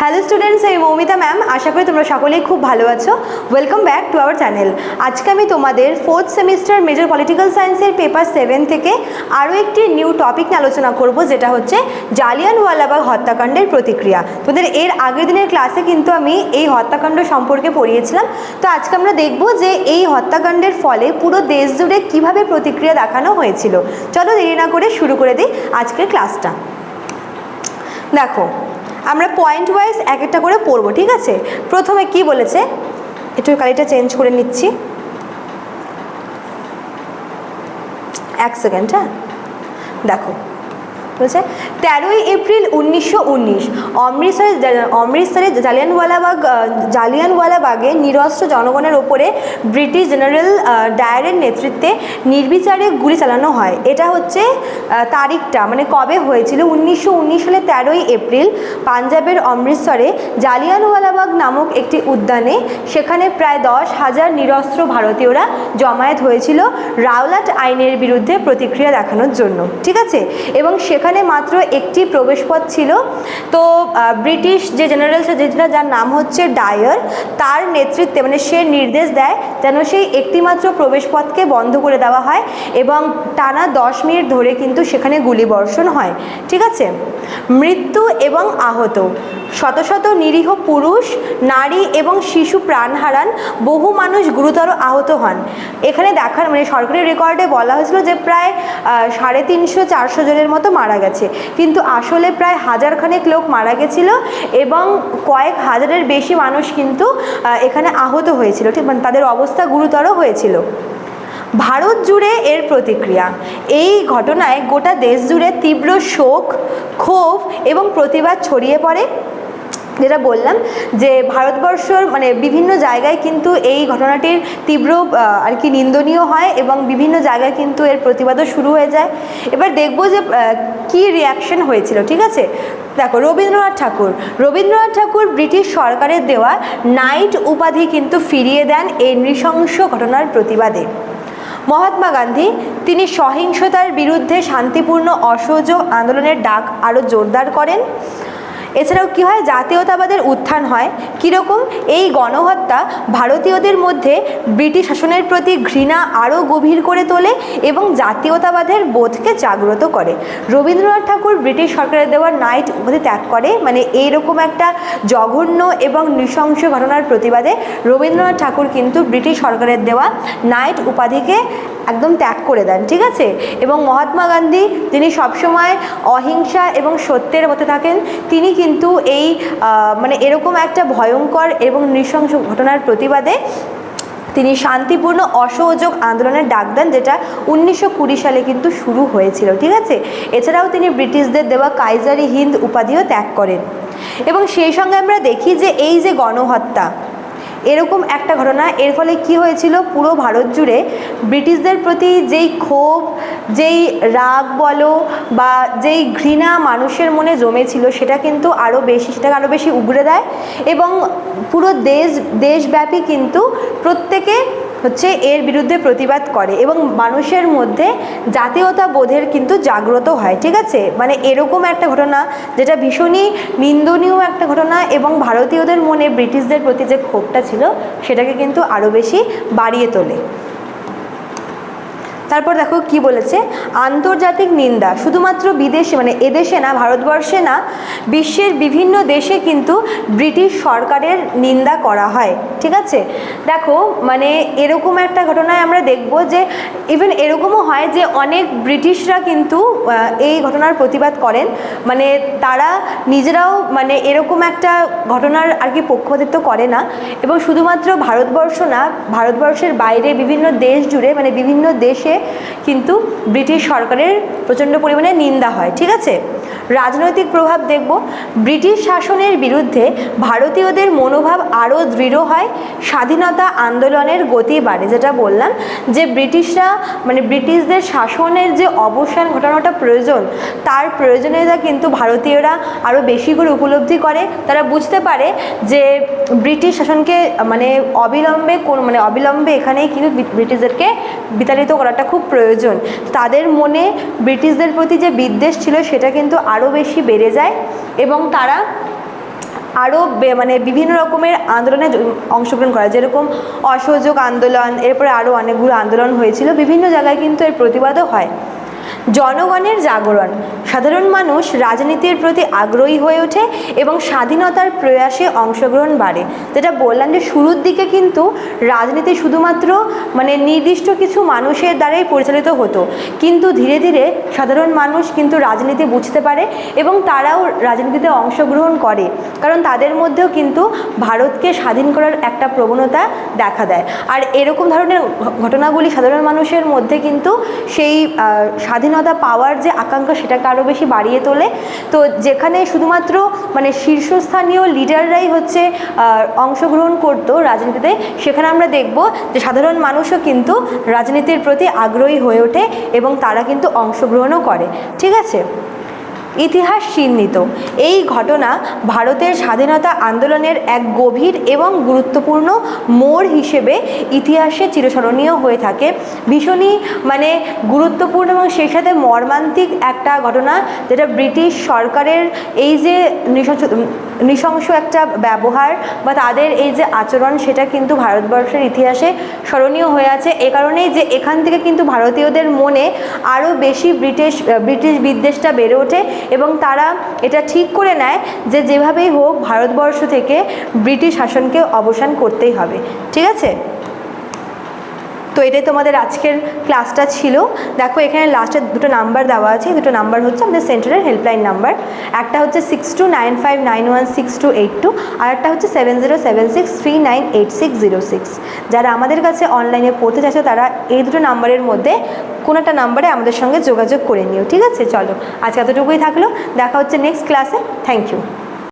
Hello students আমি Moumita ma'am আশা করি তোমরা সকলেই খুব ভালো আছো। Welcome back to our channel আজকে আমি তোমাদের ফোর্থ সেমিস্টার মেজর পলিটিক্যাল সায়েন্সের পেপার সেভেন থেকে আরও একটি নিউ টপিক নিয়ে আলোচনা করব, যেটা হচ্ছে জালিয়ানওয়ালাবাগ হত্যাকাণ্ডের প্রতিক্রিয়া। তোদের এর আগের দিনের ক্লাসে কিন্তু আমি এই হত্যাকাণ্ড সম্পর্কে পড়িয়েছিলাম। তো আজকে আমরা দেখব যে এই হত্যাকাণ্ডের ফলে পুরো দেশ জুড়ে কীভাবে প্রতিক্রিয়া দেখানো হয়েছিল। চলো দেরি না করে শুরু করে দিই আজকের ক্লাসটা দেখো আমরা পয়েন্ট ওয়াইজ এক একটা করে পড়ব, ঠিক আছে? প্রথমে কি বলেছে? একটু কালিটা চেঞ্জ করে নিচ্ছি। এক সেকেন্ড হ্যাঁ? দেখো বলছে তেরোই এপ্রিল উনিশশো উনিশ অমৃতসরে অমৃতসরে জালিয়ানওয়ালাবাগ জালিয়ানওয়ালাবাগে নিরস্ত্র জনগণের ওপরে ব্রিটিশ জেনারেল ডায়ারের নেতৃত্বে নির্বিচারে গুলি চালানো হয়। এটা হচ্ছে তারিখটা মানে কবে হয়েছিল? উনিশশো উনিশ সালে তেরোই এপ্রিল পাঞ্জাবের অমৃতসরে জালিয়ানওয়ালাবাগ নামক একটি উদ্যানে, সেখানে প্রায় দশ হাজার নিরস্ত্র ভারতীয়রা জমায়েত হয়েছিল রাওলাট আইনের বিরুদ্ধে প্রতিক্রিয়া দেখানোর জন্য। ঠিক আছে? এবং সেখানে মাত্র একটি প্রবেশপথ ছিল। তো ব্রিটিশ যে জেনারেল যেটা যার নাম হচ্ছে ডায়ার, তার নেতৃত্বে মানে সে নির্দেশ দেয় যেন সেই একটিমাত্র প্রবেশপথকে বন্ধ করে দেওয়া হয় এবং টানা দশ মিনিট ধরে কিন্তু সেখানে গুলিবর্ষণ হয়। ঠিক আছে? মৃত্যু এবং আহত। শত শত নিরীহ পুরুষ, নারী এবং শিশু প্রাণ হারান। বহু মানুষ গুরুতর আহত হন। এখানে দেখার মানে সরকারি রেকর্ডে বলা হয়েছিল যে প্রায় সাড়ে তিনশো চারশো জনের মতো মারা গেছে। কিন্তু আসলে প্রায় হাজারখানেক লোক মারা গেছিল এবং কয়েক হাজারের বেশি মানুষ কিন্তু এখানে আহত হয়েছিল। ঠিক মানে তাদের অবস্থা গুরুতর হয়েছিল। ভারত জুড়ে এর প্রতিক্রিয়া। এই ঘটনায় গোটা দেশ জুড়ে তীব্র শোক, ক্ষোভ এবং প্রতিবাদ ছড়িয়ে পড়ে। যেটা বললাম, যে ভারতবর্ষর মানে বিভিন্ন জায়গায় কিন্তু এই ঘটনাটির তীব্র আর কি নিন্দনীয় হয় এবং বিভিন্ন জায়গায় কিন্তু এর প্রতিবাদও শুরু হয়ে যায়। এবার দেখব যে কী রিয়াকশন হয়েছিল, ঠিক আছে? দেখো, রবীন্দ্রনাথ ঠাকুর। রবীন্দ্রনাথ ঠাকুর ব্রিটিশ সরকারের দেওয়া নাইট উপাধি কিন্তু ফিরিয়ে দেন এই নৃশংস ঘটনার প্রতিবাদে। মহাত্মা গান্ধী, তিনি সহিংসতার বিরুদ্ধে শান্তিপূর্ণ অসহযোগ আন্দোলনের ডাক আরও জোরদার করেন। এছাড়াও কী হয়? জাতীয়তাবাদের উত্থান হয়। কীরকম? এই গণহত্যা ভারতীয়দের মধ্যে ব্রিটিশ শাসনের প্রতি ঘৃণা আরও গভীর করে তোলে এবং জাতীয়তাবাদের বোধকে জাগ্রত করে। রবীন্দ্রনাথ ঠাকুর ব্রিটিশ সরকারের দেওয়া নাইট উপাধি ত্যাগ করে। মানে এইরকম একটা জঘন্য এবং নৃশংস ঘটনার প্রতিবাদে রবীন্দ্রনাথ ঠাকুর কিন্তু ব্রিটিশ সরকারের দেওয়া নাইট উপাধিকে একদম ত্যাগ করে দেন, ঠিক আছে? এবং মহাত্মা গান্ধী, তিনি সবসময় অহিংসা এবং সত্যের পথে থাকেন। তিনি কিন্তু এই মানে এরকম একটা ভয়ঙ্কর এবং নৃশংস ঘটনার প্রতিবাদে তিনি শান্তিপূর্ণ অসহযোগ আন্দোলনের ডাক দেন, যেটা উনিশশো কুড়ি সালে কিন্তু শুরু হয়েছিল, ঠিক আছে? এছাড়াও তিনি ব্রিটিশদের দেওয়া কাইজারি হিন্দ উপাধিও ত্যাগ করেন। এবং সেই সঙ্গে আমরা দেখি যে এই যে গণহত্যা এরকম একটা ঘটনা। এর ফলে কি হয়েছিল? পুরো ভারত জুড়ে ব্রিটিশদের প্রতি যেই ক্ষোভ, যেই রাগ বলো বা যেই ঘৃণা মানুষের মনে জমেছিল, সেটা কিন্তু আরও বেশি, সেটাকে আরও বেশি উগড়ে দেয় এবং পুরো দেশ, দেশব্যাপী কিন্তু প্রত্যেকে হচ্ছে এর বিরুদ্ধে প্রতিবাদ করে এবং মানুষের মধ্যে জাতীয়তা বোধের কিন্তু জাগ্রত হয়, ঠিক আছে? মানে এরকম একটা ঘটনা যেটা ভীষণই নিন্দনীয় একটা ঘটনা এবং ভারতীয়দের মনে ব্রিটিশদের প্রতি যে ক্ষোভটা ছিল সেটাকে কিন্তু আরও বেশি বাড়িয়ে তোলে। তারপর দেখো কি বলেছে? আন্তর্জাতিক নিন্দা। শুধুমাত্র বিদেশে মানে এদেশে না, ভারতবর্ষে না, বিশ্বের বিভিন্ন দেশে কিন্তু ব্রিটিশ সরকারের নিন্দা করা হয়। ঠিক আছে? দেখো মানে এরকম একটা ঘটনায় আমরা দেখব যে ইভেন এরকমও হয় যে অনেক ব্রিটিশরা কিন্তু এই ঘটনার প্রতিবাদ করেন। মানে তারা নিজেরাও মানে এরকম একটা ঘটনার আর কি পক্ষপাতিত্ব করে না। এবং শুধুমাত্র ভারতবর্ষ না, ভারতবর্ষের বাইরে বিভিন্ন দেশ জুড়ে মানে বিভিন্ন দেশে কিন্তু ব্রিটিশ সরকারের প্রচণ্ড পরিমাণে নিন্দা হয় ঠিক আছে? রাজনৈতিক প্রভাব দেখব। ব্রিটিশ শাসনের বিরুদ্ধে ভারতীয়দের মনোভাব আরও দৃঢ় হয়, স্বাধীনতা আন্দোলনের গতি বাড়ে। যেটা বললাম যে ব্রিটিশরা মানে ব্রিটিশদের শাসনের যে অবসান ঘটানোটা প্রয়োজন, তার প্রয়োজনীয়তা কিন্তু ভারতীয়রা আরও বেশি করে উপলব্ধি করে। তারা বুঝতে পারে যে ব্রিটিশ শাসনকে মানে অবিলম্বে কোন মানে অবিলম্বে এখানেই কিন্তু ব্রিটিশদেরকে বিতাড়িত করাটা খুব প্রয়োজন। তাদের মনে ব্রিটিশদের প্রতি যে বিদ্বেষ ছিল, সেটা কিন্তু আরও বেশি বেড়ে যায় এবং তারা আরও মানে বিভিন্ন রকমের আন্দোলনে অংশগ্রহণ করা। যেরকম অসহযোগ আন্দোলন, এরপরে আরও অনেকগুলো আন্দোলন হয়েছিল। বিভিন্ন জায়গায় কিন্তু এর প্রতিবাদও হয়। জনগণের জাগরণ। সাধারণ মানুষ রাজনীতির প্রতি আগ্রহী হয়ে ওঠে এবং স্বাধীনতার প্রয়াসে অংশগ্রহণ বাড়ে। যেটা বললাম যে শুরুর দিকে কিন্তু রাজনীতি শুধুমাত্র মানে নির্দিষ্ট কিছু মানুষের দ্বারাই পরিচালিত হতো। কিন্তু ধীরে ধীরে সাধারণ মানুষ কিন্তু রাজনীতি বুঝতে পারে এবং তারাও রাজনীতিতে অংশগ্রহণ করে। কারণ তাদের মধ্যেও কিন্তু ভারতকে স্বাধীন করার একটা প্রবণতা দেখা দেয়। আর এরকম ধরনের ঘটনাগুলি সাধারণ মানুষের মধ্যে কিন্তু সেই স্বাধীনতা পাওয়ার যে আকাঙ্ক্ষা সেটাকে আরও বেশি বাড়িয়ে তোলে। তো যেখানে শুধুমাত্র মানে শীর্ষস্থানীয় লিডাররাই হচ্ছে অংশগ্রহণ করতো রাজনীতিতে, সেখানে আমরা দেখব যে সাধারণ মানুষও কিন্তু রাজনীতির প্রতি আগ্রহী হয়ে ওঠে এবং তারা কিন্তু অংশগ্রহণও করে। ঠিক আছে? ইতিহাস চিহ্নিত। এই ঘটনা ভারতের স্বাধীনতা আন্দোলনের এক গভীর এবং গুরুত্বপূর্ণ মোড় হিসেবে ইতিহাসে চিরস্মরণীয় হয়ে থাকে। ভীষণই মানে গুরুত্বপূর্ণ এবং সেই সাথে মর্মান্তিক একটা ঘটনা, যেটা ব্রিটিশ সরকারের এই যে নৃশংস একটা ব্যবহার বা তাদের এই যে আচরণ, সেটা কিন্তু ভারতবর্ষের ইতিহাসে স্মরণীয় হয়ে আছে। এ কারণেই যে এখান থেকে কিন্তু ভারতীয়দের মনে আরও বেশি ব্রিটিশ ব্রিটিশ বিদ্বেষটা বেড়ে ওঠে এবং তারা এটা ঠিক করে নেয় যে যেভাবেই হোক ভারতবর্ষ থেকে ব্রিটিশ শাসনকে অবসান করতেই হবে। ঠিক আছে? তো এটাই তোমাদের আজকের ক্লাসটা ছিল। দেখো, এখানে লাস্টে দুটো নাম্বার দেওয়া আছে। দুটো নাম্বার হচ্ছে আমাদের সেন্টারের হেল্পলাইন নাম্বার একটা হচ্ছে six two nine five nine one six two eight two আর একটা হচ্ছে seven zero seven six three nine eight six zero six যারা আমাদের কাছে অনলাইনে পড়তে চাইছো, তারা এই দুটো নাম্বারের মধ্যে কোনো একটা নাম্বারে আমাদের সঙ্গে যোগাযোগ করে নিও, ঠিক আছে? চলো, আজকে এতটুকুই থাকল। দেখা হচ্ছে নেক্সট ক্লাসে থ্যাংক ইউ